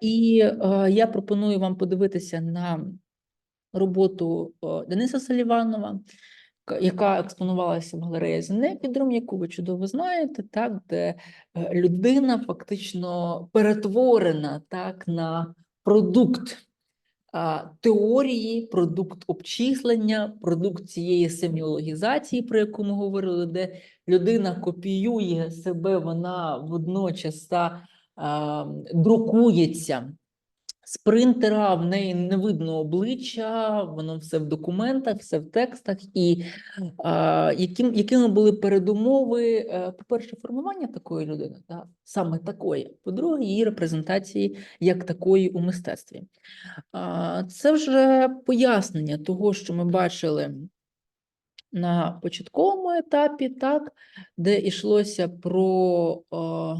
І е, я пропоную вам подивитися на роботу е, Дениса Саліванова, яка експонувалася в галереї Зенепідрум, яку ви чудово знаєте, так, де е, людина фактично перетворена так, на продукт теорії, продукт обчислення, продукт цієї семіологізації, про яку ми говорили, де людина копіює себе, вона водночас та, друкується з принтера, в неї не видно обличчя, воно все в документах, все в текстах. І а, яким, якими були передумови, е, по-перше, формування такої людини, та, саме такої, по-друге, її репрезентації як такої у мистецтві. А, Це вже пояснення того, що ми бачили на початковому етапі, так, де йшлося про а,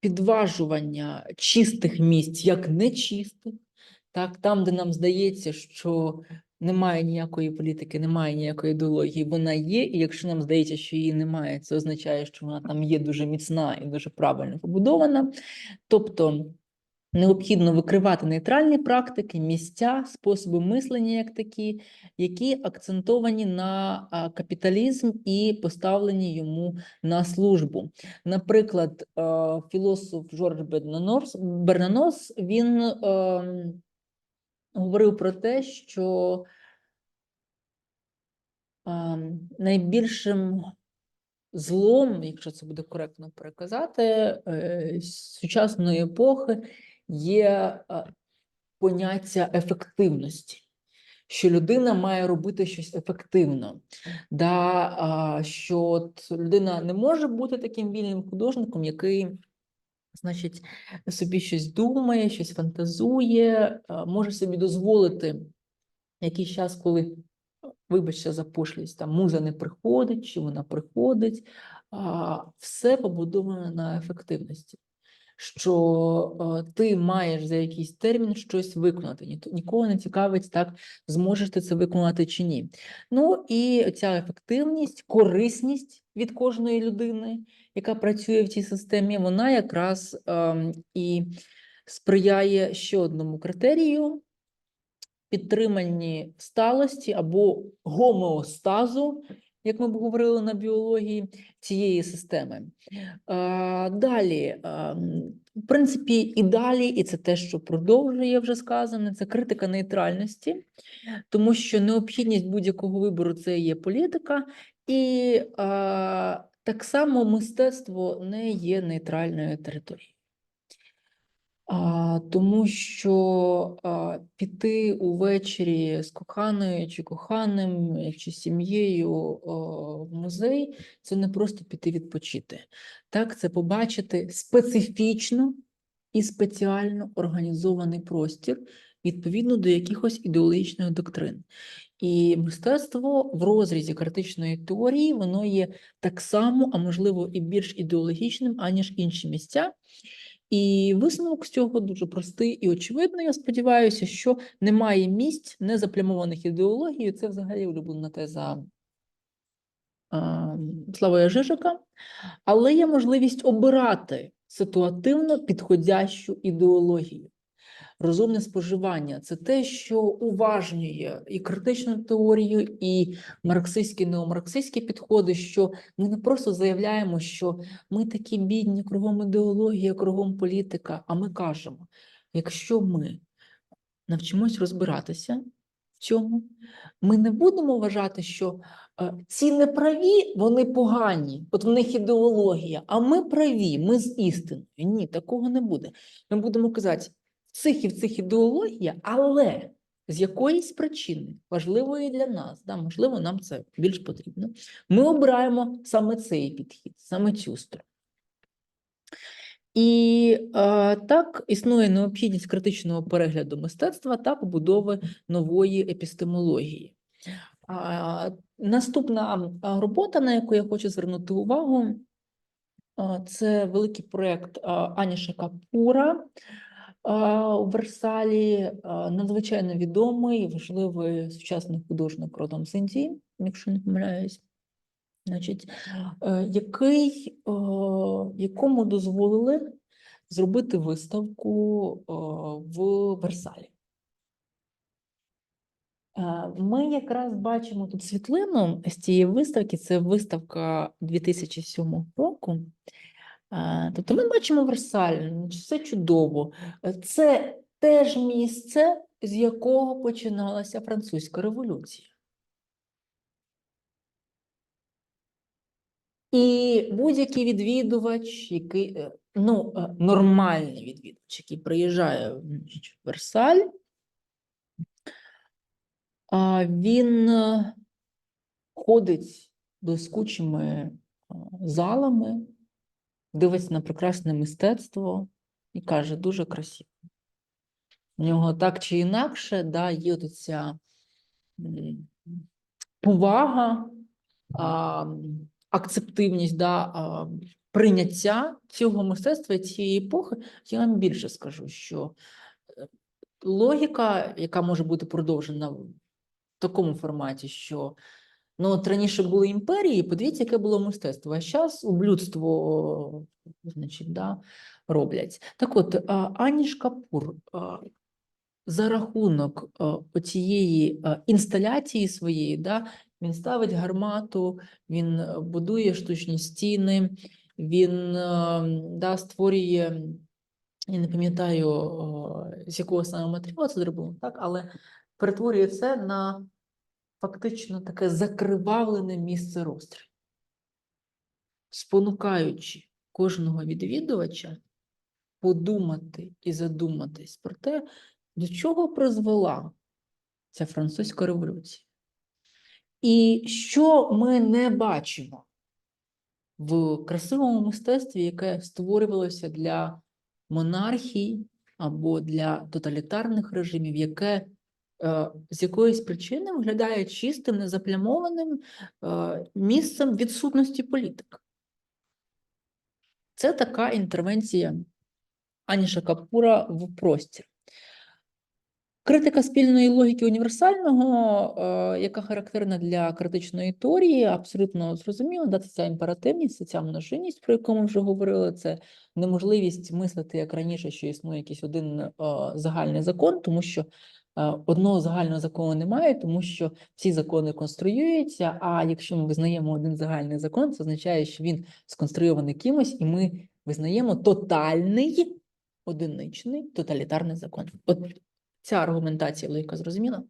підважування чистих місць як нечистих, так, там, де нам здається, що немає ніякої політики, немає ніякої ідеології, вона є, і якщо нам здається, що її немає, це означає, що вона там є дуже міцна і дуже правильно побудована. Тобто необхідно викривати нейтральні практики, місця, способи мислення як такі, які акцентовані на капіталізм і поставлені йому на службу. Наприклад, філософ Жорж Бернанос він ем, говорив про те, що ем, найбільшим злом, якщо це буде коректно переказати, е, сучасної епохи є е, поняття ефективності. Що людина має робити щось ефективно, да, що от людина не може бути таким вільним художником, який, значить, собі щось думає, щось фантазує, може собі дозволити якийсь час, коли, вибачте за пошлість, там муза не приходить, чи вона приходить, все побудовано на ефективності що е, ти маєш за якийсь термін щось виконати. Ні, нікого не цікавить, так зможеш ти це виконати чи ні. Ну і ця ефективність, корисність від кожної людини, яка працює в цій системі, вона якраз ем, і сприяє ще одному критерію підтриманні сталості або гомеостазу, як ми б говорили на біології, цієї системи. Далі, в принципі, і далі, і це те, що продовжує вже сказане, це критика нейтральності, тому що необхідність будь-якого вибору це є політика, і так само мистецтво не є нейтральною територією. Тому що піти увечері з коханою чи коханим, чи сім'єю в музей це не просто піти відпочити. Так, це побачити специфічно і спеціально організований простір відповідно до якихось ідеологічних доктрин. І мистецтво в розрізі критичної теорії, воно є так само, а можливо, і більш ідеологічним, аніж інші місця. І висновок з цього дуже простий і очевидний. Я сподіваюся, що немає місць, незаплямованих ідеологій. Це взагалі улюблена теза Славоя Жижика, але є можливість обирати ситуативно підходящу ідеологію. Розумне споживання це те, що уважнює і критичну теорію, і марксистські, неомарксистські підходи, що ми не просто заявляємо, що ми такі бідні, кругом ідеологія, кругом політика. А ми кажемо: якщо ми навчимось розбиратися в цьому, ми не будемо вважати, що е, ці неправі, вони погані, от в них ідеологія, а ми праві, ми з істиною. Ні, такого не буде. Ми будемо казати, в цих ідеологія, але з якоїсь причини, важливої для нас, да, можливо, нам це більш потрібно, ми обираємо саме цей підхід, саме цю сторону. І е, так існує необхідність критичного перегляду мистецтва та побудови нової епістемології. А, наступна робота, на яку я хочу звернути увагу, а, це великий проєкт а, Аніша Капура у Версалі, надзвичайно відомий важливий сучасний художник родом з Індії, якщо не помиляюсь. Значить, е, який, якому дозволили зробити виставку в Версалі. Е, Ми якраз бачимо тут світлину з цієї виставки. Це виставка 2007 року. Тобто ми бачимо Версаль, все чудово. Це теж місце, з якого починалася французька революція. І будь-який відвідувач, який е, ну, е, нормальний відвідувач, який приїжджає в Версаль, він е, ходить блискучими залами, дивиться на прекрасне мистецтво і каже, дуже красиво. У нього так чи інакше да, є ця повага, а, акцептивність, да, а, прийняття цього мистецтва і цієї епохи. Я вам більше скажу, що е, логіка, яка може бути продовжена в такому форматі, що ну, от раніше були імперії, подивіться, яке було мистецтво, а зараз ублюдство значить, да, роблять. Так от, а, Аніш Капур за рахунок а, оцієї інсталяції своєї, да, він ставить гармату, він е, будує штучні стіни, він е, да, створює, я не пам'ятаю, з якого саме матеріалу це зроблено, так, але перетворює це на фактично таке закривавлене місце розстрілу, спонукаючи кожного відвідувача подумати і задуматись про те, до чого призвела ця французька революція. І що ми не бачимо в красивому мистецтві, яке створювалося для монархій або для тоталітарних режимів, яке з якоїсь причини виглядає чистим, незаплямованим е, місцем відсутності політики. Це така інтервенція Аніша Капура в простір. Критика спільної логіки універсального, е, яка характерна для критичної теорії, абсолютно зрозуміло, да, це ця імперативність, це ця множинність, про яку ми вже говорили, це неможливість мислити як раніше, що існує якийсь один е, загальний закон, тому що е, одного загального закону немає, тому що всі закони конструюються. А якщо ми визнаємо один загальний закон, це означає, що він сконструйований кимось, і ми визнаємо тотальний одиничний тоталітарний закон. От Ця аргументація логіка зрозуміла?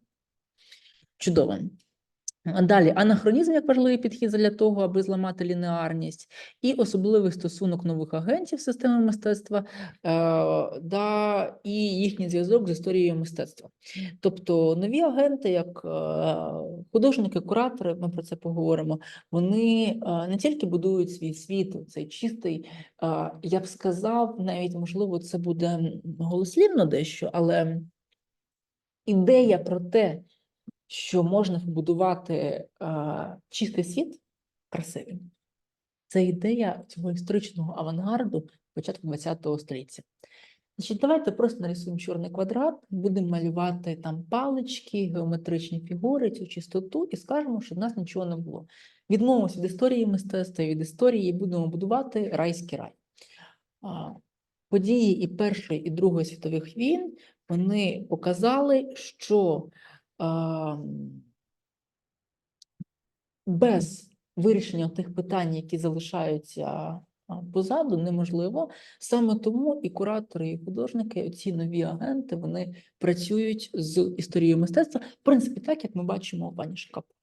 Чудово. Далі анахронізм як важливий підхід для того, аби зламати лінеарність, і особливий стосунок нових агентів системи мистецтва е, да, і їхній зв'язок з історією мистецтва. Тобто нові агенти, як е, художники, куратори, ми про це поговоримо, вони е, не тільки будують свій світ, цей чистий, я б сказав, навіть можливо, це буде голослівно дещо, але ідея про те, що можна побудувати а, чистий світ красивий, це ідея цього історичного авангарду початку ХХ століття. Значить, давайте просто нарисуємо чорний квадрат, будемо малювати там палички, геометричні фігури, цю чистоту, і скажемо, що в нас нічого не було. Відмовимося від історії мистецтва, від історії, і будемо будувати райський рай. Події і Першої, і Другої світових війн вони показали, що без вирішення тих питань, які залишаються позаду, неможливо. Саме тому і куратори, і художники, ці нові агенти, вони працюють з історією мистецтва, в принципі, так як ми бачимо у пані Шикапу.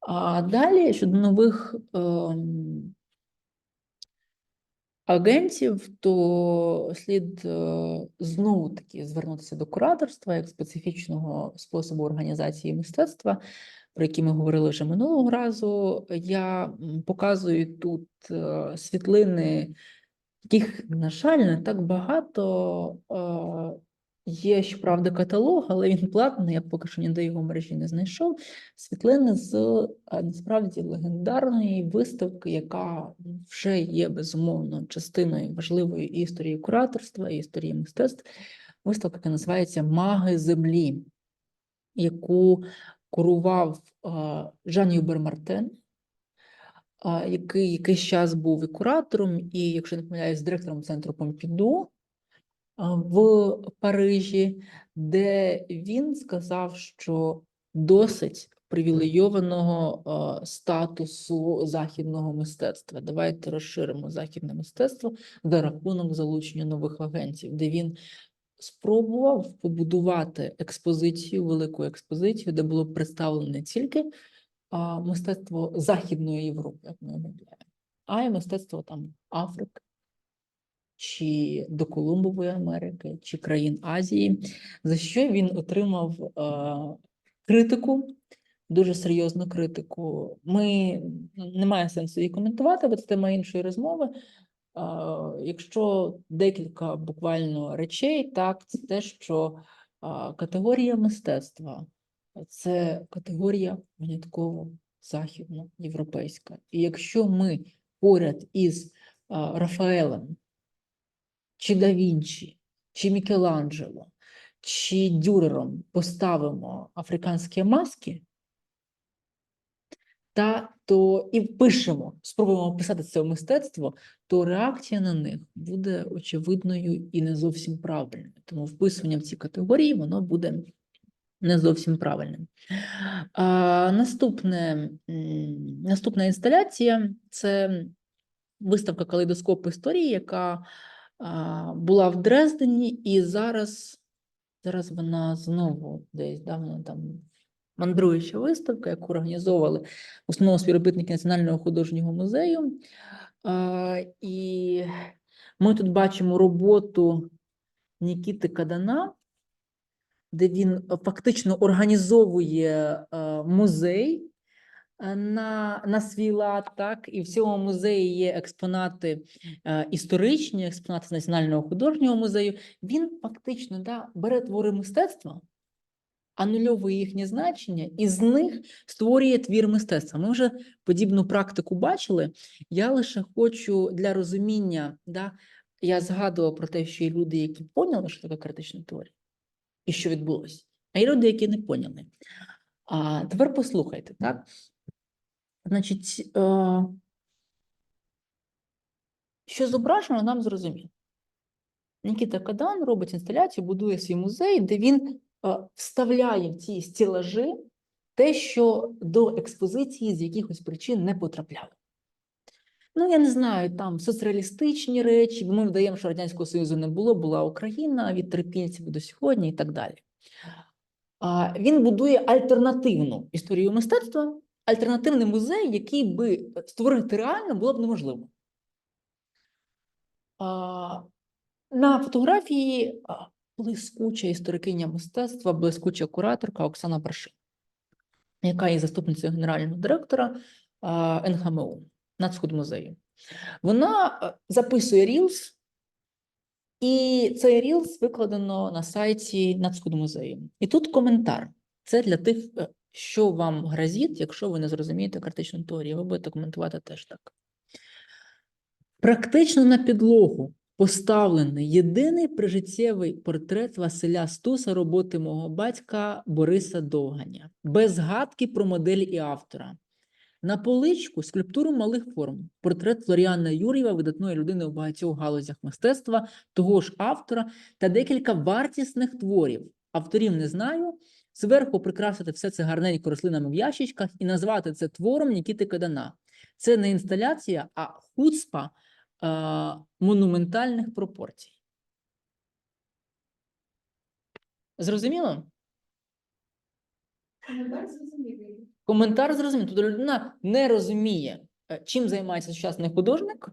А далі щодо нових ем, агентів, то слід е, знову таки звернутися до кураторства як специфічного способу організації мистецтва, про який ми говорили вже минулого разу. Я показую тут е, світлини, яких, на жаль, не так багато. Є, щоправда, каталог, але він платний, я поки що ніде його мережі не знайшов. Світлини з насправді легендарної виставки, яка вже є безумовно частиною важливої історії кураторства, і історії мистецтв. Виставка, яка називається Маги землі, яку курував Жан Юбер Мартен. який якийсь час був і куратором, і, якщо не помиляюсь, директором центру Помпіду в Парижі, де він сказав, що досить привілейованого статусу західного мистецтва. Давайте розширимо західне мистецтво за рахунок залучення нових агентів, де він спробував побудувати експозицію, велику експозицію, де було представлено не тільки мистецтво Західної Європи, як ми уявляємо, а й мистецтво там Африки, чи доколумбової Америки, чи країн Азії, за що він отримав е, критику, дуже серйозну критику. Ми немає сенсу її коментувати, бо це тема іншої розмови. А, Якщо декілька буквально речей, так, це те, що а, категорія мистецтва це категорія винятково західноєвропейська. І якщо ми поряд із Рафаелем, чи Да Вінчі, чи Мікеланджело, чи Дюрером поставимо африканські маски, та то і пишемо, спробуємо описати це мистецтво, то реакція на них буде очевидною і не зовсім правильною. Тому вписування в ці категорії воно буде не зовсім правильним. А, наступне, наступна інсталяція це виставка Калейдоскоп історії, яка була в Дрездені, і зараз, зараз вона знову десь да, вона там мандруюча виставка, яку організовували в основному співробітники Національного художнього музею. І ми тут бачимо роботу Нікіти Кадана, де він фактично організовує е, музей на, на свій лад, так, і в цьому музеї є експонати е, історичні, експонати Національного художнього музею. Він фактично да, бере твори мистецтва, анульовує їхнє значення, і з них створює твір мистецтва. Ми вже подібну практику бачили. Я лише хочу для розуміння, да, я згадувала про те, що є люди, які поняли, що таке критичне творення, і що відбулося, а є люди, які не поняли. А тепер послухайте, так? Значить, е, що зображено, нам зрозуміло. Нікіта Кадан робить інсталяцію, будує свій музей, де він е, вставляє в ці стілажі те, що до експозиції з якихось причин не потрапляло. Ну, я не знаю, там соцреалістичні речі, ми вдаємо, що Радянського Союзу не було, була Україна від трипільців до сьогодні і так далі. Він будує альтернативну історію мистецтва, альтернативний музей, який би створити реально було б неможливо. На фотографії блискуча історикиня мистецтва, блискуча кураторка Оксана Брашин, яка є заступницею генерального директора НХМУ. Нацхудмузею. Вона е, записує Reels, і цей Reels викладено на сайті Нацхудмузею. І тут коментар. Це для тих, е, що вам грозить, якщо ви не зрозумієте критичну теорію. Ви будете коментувати теж так. Практично на підлогу поставлений єдиний прижиттєвий портрет Василя Стуса роботи мого батька Бориса Довганя, без згадки про модель і автора. На поличку скульптуру малих форм, портрет Флоріана Юрєва, видатної людини у багатьох галузях мистецтва, того ж автора та декілька вартісних творів. Авторів не знаю. Зверху прикрасити все це гарненько рослинами в ящичках і назвати це твором Нікіти Кадана. Це не інсталяція, а хуцпа е монументальних пропорцій. Зрозуміло? Коментар зрозумів. Тобто людина не розуміє, е, чим займається сучасний художник,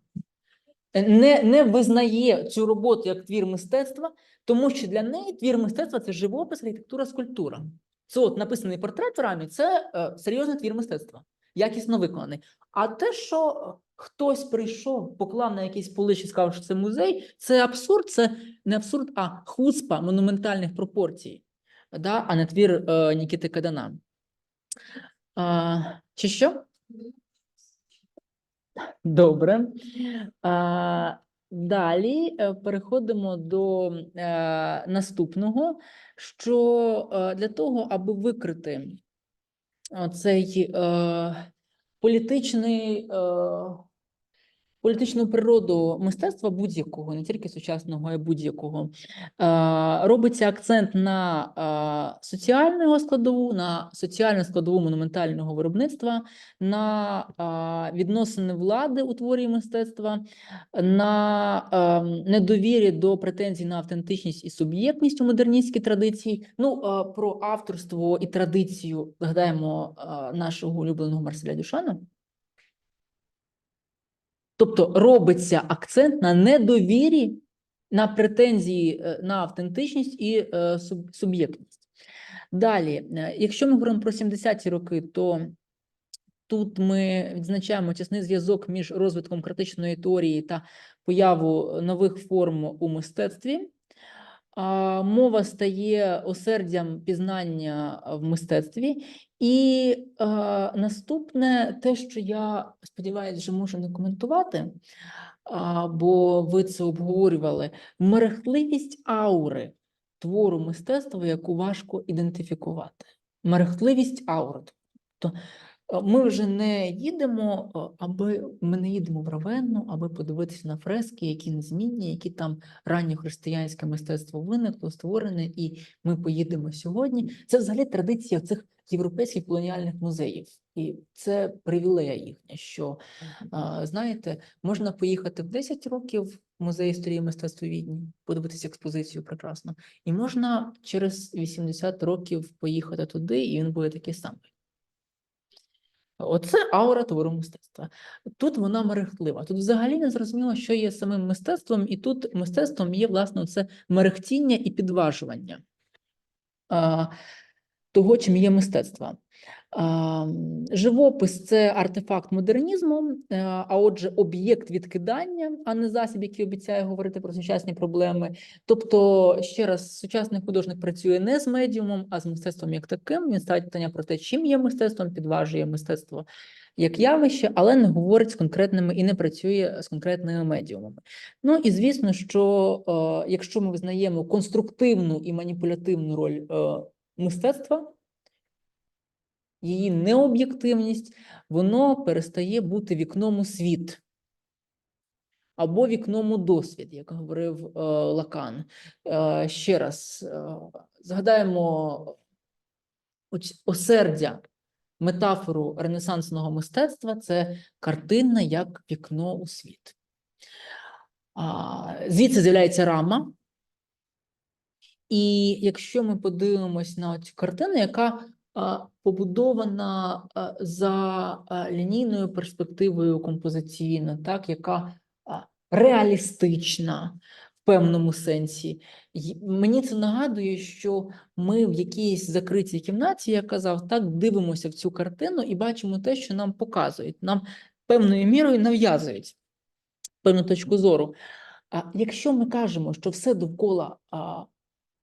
е, не, не визнає цю роботу як твір мистецтва, тому що для неї твір мистецтва це живопис, архітектура, скульптура. Це от написаний портрет в рамі це е, серйозний твір мистецтва, якісно виконаний. А те, що хтось прийшов, поклав на якийсь полич і сказав, що це музей, це абсурд, це не абсурд, а хуцпа монументальних пропорцій, да? а не твір е, Нікіти Кадана. А, чи що? Добре. А, далі е, переходимо до е, наступного, що е, для того, аби викрити цей е, політичний, е, політичну природу мистецтва будь-якого, не тільки сучасного, а й будь-якого. Робиться акцент на соціальну складову, на соціальну складову монументального виробництва, на відносини влади у творі мистецтва, на недовірі до претензій на автентичність і суб'єктність у модерністській традиції. Ну, про авторство і традицію згадаємо нашого улюбленого Марселя Дюшана. Тобто робиться акцент на недовірі, на претензії е, на автентичність і е, суб- суб'єктність. Далі, е, якщо ми говоримо про 70-ті роки, то тут ми відзначаємо тісний зв'язок між розвитком критичної теорії та появу нових форм у мистецтві. Мова стає осердям пізнання в мистецтві, і е, наступне, те, що я сподіваюся, вже можу не коментувати, а, бо ви це обговорювали, мерехтливість аури твору мистецтва, яку важко ідентифікувати. Мерехтливість аури. Тобто ми вже не їдемо, е, аби ми не їдемо в Равенну, аби подивитися на фрески, які незмінні, які там ранньохристиянське мистецтво виникло, створене, і ми поїдемо сьогодні. Це взагалі традиція цих європейських колоніальних музеїв, і це привілея їхня. Що знаєте, можна поїхати в 10 років в музей історії мистецтва Відні, подивитися експозицію прекрасно, і можна через 80 років поїхати туди, і він буде такий самий. Оце аура твору мистецтва. Тут вона мерехтлива. Тут взагалі не зрозуміло, що є самим мистецтвом, і тут мистецтвом є власне це мерехтіння і підважування того, чим є мистецтво. Живопис це артефакт модернізму, е, а отже, об'єкт відкидання, а не засіб, який обіцяє говорити про сучасні проблеми. Тобто, ще раз, сучасний художник працює не з медіумом, а з мистецтвом як таким. Він ставить питання про те, чим є мистецтвом, підважує мистецтво як явище, але не говорить з конкретними і не працює з конкретними медіумами. Ну і звісно, що е, якщо ми визнаємо конструктивну і маніпулятивну роль е, мистецтва, її необ'єктивність, воно перестає бути вікном у світ або вікном у досвід, як говорив е, Лакан. Е, ще раз е, згадаємо осердя, метафору ренесансного мистецтва це картина як вікно у світ. Звідси з'являється рама. І якщо ми подивимось на цю картину, яка побудована за лінійною перспективою композиційно, так, яка реалістична в певному сенсі. Мені це нагадує, що ми в якійсь закритій кімнаті, я казав, так дивимося в цю картину і бачимо те, що нам показують. Нам певною мірою нав'язують певну точку зору. А якщо ми кажемо, що все довкола а,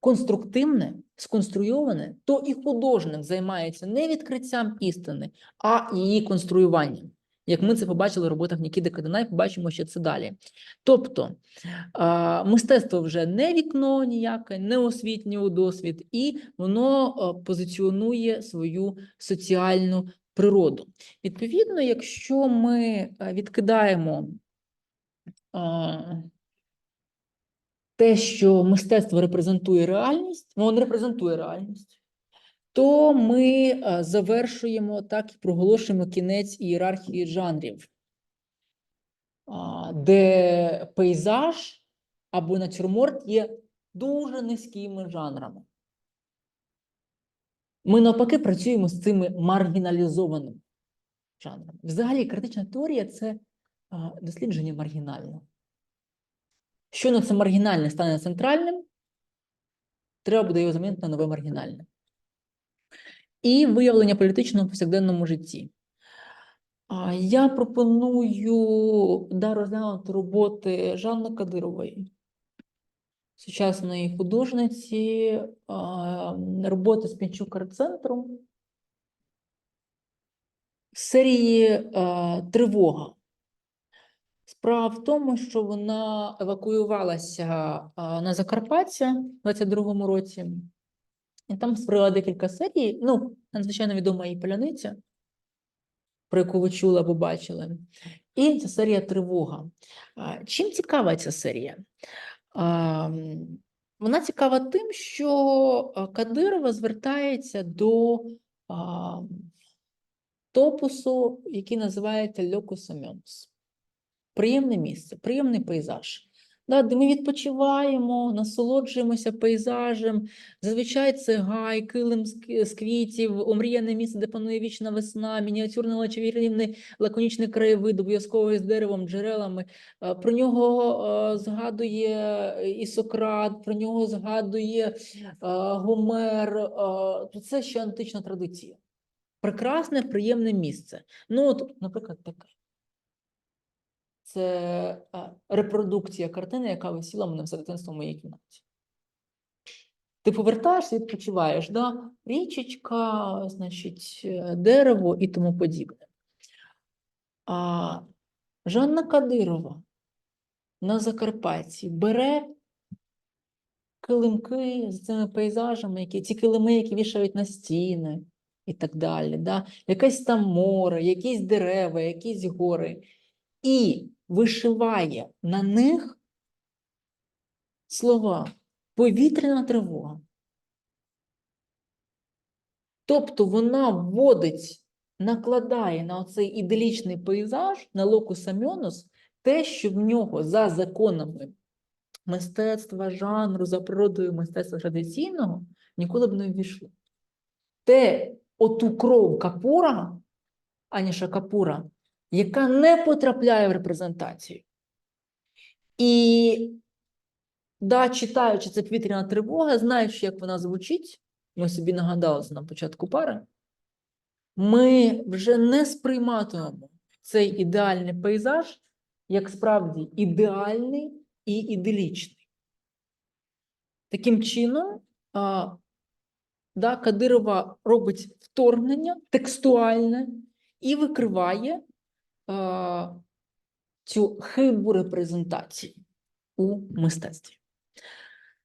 конструктивне, сконструйоване, то і художник займається не відкриттям істини, а її конструюванням. Як ми це побачили в роботах Нікіти Кадина, і побачимо ще це далі. Тобто мистецтво вже не вікно ніяке, не освітнює досвід, і воно позиціонує свою соціальну природу. Відповідно, якщо ми відкидаємо а, те, що мистецтво репрезентує реальність, ну, воно репрезентує реальність, то ми е, завершуємо так і проголошуємо кінець ієрархії жанрів, де пейзаж або натюрморт є дуже низькими жанрами. Ми навпаки працюємо з цими маргіналізованими жанрами. Взагалі, критична теорія це дослідження маргінального. Щойно це маргінальне стане центральним, треба буде його замінити на нове маргінальне. І виявлення політичного в повсякденному житті. Я пропоную да, розглянути роботи Жанни Кадирової, сучасної художниці, роботи з Пінчук арт-центру серії Тривога. Справа в тому, що вона евакуювалася на Закарпаття в 22-му році, і там створила декілька серій. Ну, надзвичайно відома її поляниця. про яку ви чули або бачили. І це серія Тривога. Чим цікава ця серія? Вона цікава тим, що Кадирова звертається до топусу, який називається Льокус Амьонус. Приємне місце, приємний пейзаж. Да, де ми відпочиваємо, насолоджуємося пейзажем. Зазвичай це гай, килим з квітів, омріяне місце, де панує вічна весна, мініатюрний лачевірний лаконічний краєвид, обов'язково з деревом, джерелами. Е, Про нього е, згадує і Сократ, про нього згадує е, Гомер. е, Це ще антична традиція. Прекрасне, приємне місце. Ну, от, наприклад, таке. Це е, репродукція картини, яка висіла мене все дитинство в моїй кімнаті. Ти повертаєшся, і відпочиваєш, да? річечка, значить, е, дерево і тому подібне. А Жанна Кадирова на Закарпатті бере килимки з цими пейзажами, які, ці килими, які вішають на стіни і так далі. Да? Якесь там море, якісь дерева, якісь гори. І вишиває на них слова повітряна тривога. Тобто вона вводить, накладає на оцей іделічний пейзаж, на локус аміонус, те, що в нього за законами мистецтва, жанру, за природою мистецтва традиційного ніколи б не ввійшло. Те, оту кров капура, Аніша Капура, яка не потрапляє в репрезентацію. І, да, читаючи це повітряна тривога, знаючи, як вона звучить, ми собі нагадали це на початку пари, ми вже не сприйматимемо цей ідеальний пейзаж як справді ідеальний і іделічний. Таким чином, да, Кадирова робить вторгнення текстуальне і викриває цю хибу репрезентації у мистецтві.